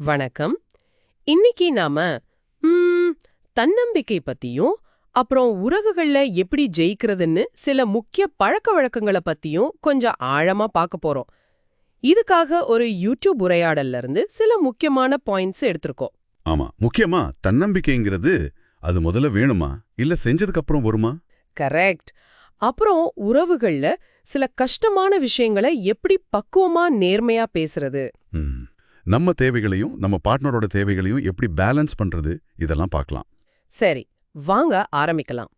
வணக்கம். இன்னைக்கு நாம ம், தன்னம்பிக்கை பத்தியும் அப்புறம் உறவுகள்ல எப்படி ஜெயிக்கிறதுன்னு சில முக்கிய பழக்க வழக்கங்களை பத்தியும் கொஞ்சம் ஆழமா பார்க்க போறோம். இதுக்காக ஒரு யூடியூப் உரையாடல்ல இருந்து சில முக்கியமான பாயிண்ட்ஸ் எடுத்திருக்கோம். ஆமா முக்கியமா தன்னம்பிக்கைங்கிறது அது முதல்ல வேணுமா? இல்ல செஞ்சதுக்கு அப்புறம் வருமா? கரெக்ட். அப்புறம் உறவுகள்ல சில கஷ்டமான விஷயங்களை எப்படி பக்குவமா நேர்மையா பேசுறது? ம். நம்ம தேவைகளையும் நம்ம பார்ட்னரோட தேவைகளையும் எப்படி பேலன்ஸ் பண்றது இதெல்லாம் பார்க்கலாம். சரி வாங்க ஆரம்பிக்கலாம்.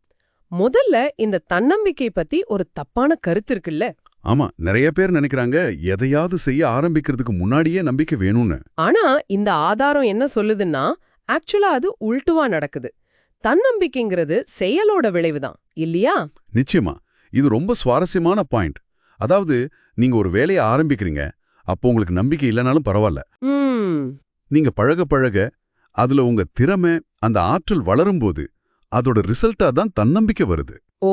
முதல்ல இந்த தன்னம்பிக்கை பத்தி ஒரு தப்பான கருத்து இருக்குல்ல? ஆமா நிறைய பேர் நினைக்கிறாங்க எதையாவது செய்ய ஆரம்பிக்கிறதுக்கு முன்னாடியே நம்பிக்கை வேணும்னு. ஆனா இந்த ஆதாரம் என்ன சொல்லுதுன்னா ஆக்சுவலா அது உல்ட்டுவா நடக்குது. தன்னம்பிக்கைங்கிறது செயலோட விளைவுதான் இல்லையா? நிச்சயமா. இது ரொம்ப சுவாரஸ்யமான பாயிண்ட் அதாவது நீங்க ஒரு வேலையை ஆரம்பிக்கிறீங்க அப்போ உங்களுக்கு நம்பிக்கை இல்லைனாலும் பரவாயில்ல. நீங்க பழக பழக அதுல உங்க திறமை அந்த ஆற்றல் வளரும்போது அதோட ரிசல்ட்டா தான் தன்னம்பிக்கை வருது. ஓ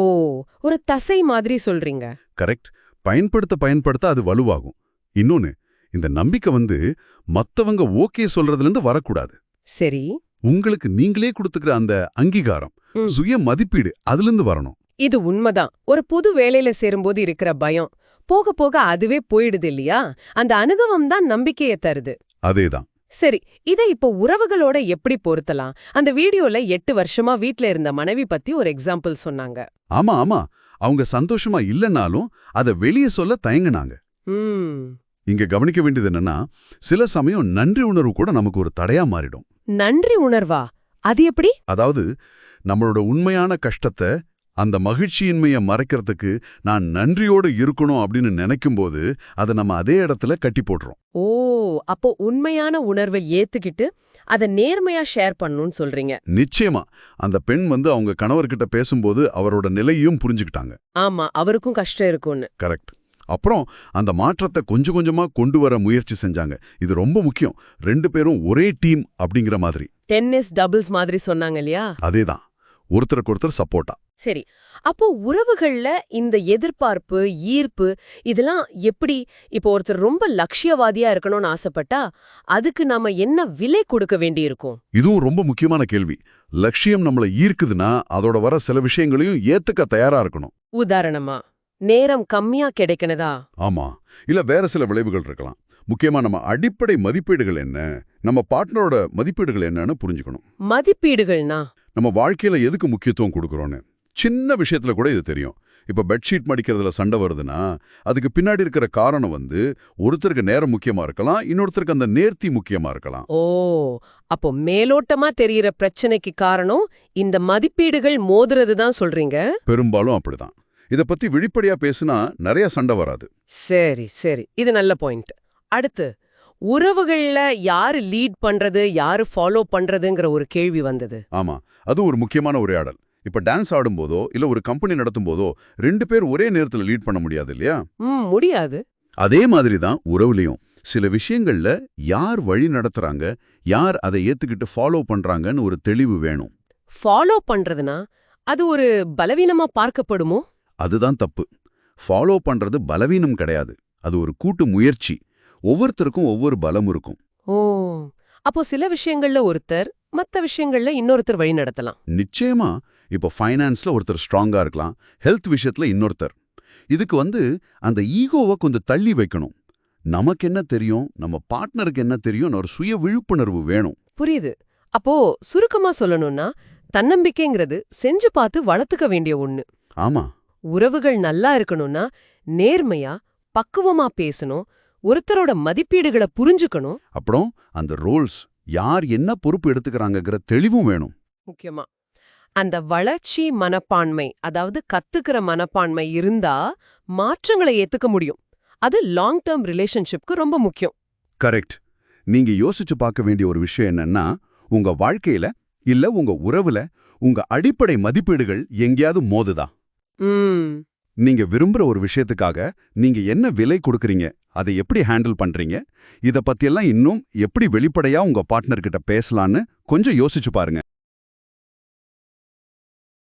ஒரு தசை மாதிரி சொல்றீங்க. கரெக்ட். பயன்படுத்த பயன்படுத்த அது வலுவாகும். இன்னொன்னு இந்த நம்பிக்கை வந்து மத்தவங்க ஓகே சொல்றதுல இருந்து வரக்கூடாது. சரி. உங்களுக்கு நீங்களே கொடுத்துக்கிற அந்த அங்கீகாரம். சுய மதிப்பீடு அதுல இருந்து வரணும். இது உண்மைதான். ஒரு புது வேலையில சேரும்போது இருக்கிற பயம் போக போக அதுவே போயிடுது இல்லையா? அந்த அனுபவம் தான் நம்பிக்கையை தருது. அதேதான். சரி இதை இப்போ உறவுகளோட எப்படி பொருத்தலாம்? அந்த வீடியோல எட்டு வருஷமா வீட்ல இருந்த மனைவி பத்தி ஒரு எக்ஸாம்பிள் சொன்னாங்க. ஆமா ஆமா. அவங்க சந்தோஷமா இல்லைன்னாலும் அதை வெளியே சொல்ல தயங்குனாங்க. இங்க கவனிக்க வேண்டியது என்னன்னா சில சமயம் நன்றி உணர்வு கூட நமக்கு ஒரு தடையா மாறிடும். நன்றி உணர்வா? அது எப்படி? அதாவது நம்மளோட உண்மையான கஷ்டத்தை அந்த மகிழ்ச்சியின்மையை மறைக்கிறதுக்கு நான் நன்றியோடு இருக்கணும் அப்படின்னு நினைக்கும்போது அதை நம்ம அதே இடத்துல கட்டி போடுறோம் ஓ அப்போ உண்மையான உணர்வை ஏத்துக்கிட்டு அத நேர்மையா ஷேர் பண்ணணும்னு சொல்றீங்க. நிச்சயமா. அந்த பெண் வந்து அவங்க கணவர்கிட்ட பேசும்போது அவரோட நிலையையும் புரிஞ்சுக்கிட்டாங்க. ஆமா அவருக்கும் கஷ்டம் இருக்கும்னு. கரெக்ட். அப்புறம் அந்த மாற்றத்தை கொஞ்சம் கொஞ்சமா கொண்டு வர முயற்சி செஞ்சாங்க. இது ரொம்ப முக்கியம். ரெண்டு பேரும் ஒரே டீம் அப்படிங்கிற மாதிரி. டென்னிஸ் டபுள்ஸ் மாதிரி சொன்னாங்க இல்லையா? அதேதான். ஒருத்தருக்கு ஒருத்தர் சப்போர்ட்டா சரி. அப்போ உறவுகள்ல இந்த எதிர்பார்ப்பு ஈர்ப்பு இதெல்லாம் எப்படி? இப்போ ஒருத்தர் ரொம்ப லட்சியவாதியா இருக்கணும்னு ஆசைப்பட்டா அதுக்கு நாம என்ன விலை கொடுக்க வேண்டியிருக்கும்? இதுவும் ரொம்ப முக்கியமான கேள்வி. லட்சியம் நம்மள ஈர்க்குதுன்னா அதோட வர சில விஷயங்களையும் ஏத்துக்க தயாரா இருக்கணும். உதாரணமா நேரம் கம்மியா கிடைக்கணுதா? ஆமா. இல்ல வேற சில விளைவுகள் இருக்கலாம். முக்கியமா நம்ம அடிப்படை மதிப்பீடுகள் என்ன? நம்ம பார்ட்னரோட மதிப்பீடுகள் என்னன்னு புரிஞ்சுக்கணும். மதிப்பீடுகள்னா? நம்ம வாழ்க்கையில எதுக்கு முக்கியத்துவம் கொடுக்கறோம்னு சின்ன விஷயத்துல கூட இது தெரியும். இப்ப பெட்ஷீட் மடிக்கிறதுல சண்டை வருதுன்னா அதுக்கு பின்னாடி இருக்கிற காரணம் வந்து ஒருத்தருக்கு நேரம் முக்கியமா இருக்கலாம் இன்னொருத்தருக்கு அந்த நேர்த்தி முக்கியமா இருக்கலாம். ஓ அப்போ மேலோட்டமா தெரியிற பிரச்சனைக்கு காரணம் இந்த மதிப்பீடுகள் மோதுறது தான் சொல்றீங்க? பெரும்பாலும் அப்படிதான். இத பத்தி வெளிப்படையா பேசினா நிறைய சண்டை வராது. சரி சரி. இது நல்ல பாயிண்ட். அடுத்து உறவுகள்ல யாரு லீட் பண்றது யாரு ஃபாலோ பண்றதுங்கிற ஒரு கேள்வி வந்தது. ஆமா. அது ஒரு முக்கியமான உரையாடல். இப்ப டான்ஸ் ஆடும்போதோ இல்ல ஒரு கம்பெனி நடத்தும் போதோ ரெண்டு பேர் ஒரே நேரத்துல லீட் பண்ண முடியாது இல்லையா? முடியாது. அதே மாதிரி தான் உறவுலையும். சில விஷயங்கள்ல யார் வழி நடத்துறாங்க யார் அதை ஏத்துக்கிட்டு ஃபாலோ பண்றாங்கன்னு ஒரு தெளிவு வேணும். ஃபாலோ பண்றதுனா அது ஒரு பலவீனமா பார்க்கப்படுமோ? அதுதான் தப்பு. ஃபாலோ பண்றது பலவீனம் கிடையாது. அது ஒரு கூட்டு முயற்சி. ஒவ்வொருத்தருக்கும் ஒவ்வொரு பலம் இருக்கும். ஓ அப்போ சில விஷயங்கள்ல ஒருத்தர் மத்த விஷயங்கள்ல இன்னொருத்தர் வழி நடத்தலாம். நிச்சயமா. இப்போ ஃபைனான்ஸ்ல ஒருத்தர் ஸ்ட்ராங்கா இருக்கலாம். ஹெல்த் விஷயத்துல இன்னொருத்தர். இதுக்கு வந்து அந்த ஈகோவை கொஞ்சம் தள்ளி வைக்கணும். நமக்கு என்ன தெரியும்? நம்ம பார்ட்னருக்கு என்ன தெரியும்னு ஒரு சுய விழிப்புணர்வு வேணும். புரியுது. அப்போ சுருக்கமா சொல்லணும்னா தன்னம்பிக்கைங்கிறது செஞ்சு பார்த்து வளர்த்துக்க வேண்டிய ஒண்ணு. ஆமா. உறவுகள் நல்லா இருக்கணும்னா நேர்மையா பக்குவமா பேசணும் ஒருத்தரோட மதிப்பீடுகளை புரிஞ்சுக்கணும். அப்புறம் அந்த ரோல்ஸ் யார் என்ன பொறுப்பு எடுத்துக்கிறாங்கங்கிற தெளிவும் வேணும். முக்கியமா. அந்த வளர்ச்சி மனப்பான்மை அதாவது கத்துக்கிற மனப்பான்மை இருந்தா மாற்றங்களை ஏத்துக்க முடியும். அது லாங் டேர்ம் ரிலேஷன்ஷிப்க்கு ரொம்ப முக்கியம். கரெக்ட் நீங்க யோசிச்சு பார்க்க வேண்டிய ஒரு விஷயம் என்னன்னா உங்க வாழ்க்கையில இல்ல உங்க உறவுல உங்க அடிப்படை மதிப்பீடுகள் எங்கேயாவது மோதுதா? நீங்க விரும்புற ஒரு விஷயத்துக்காக நீங்க என்ன விலை கொடுக்கறீங்க? அதை எப்படி ஹேண்டில் பண்றீங்க? இத பத்தியெல்லாம் இன்னும் எப்படி வெளிப்படையா உங்க பார்ட்னர் கிட்ட பேசலான்னு கொஞ்சம் யோசிச்சு பாருங்க.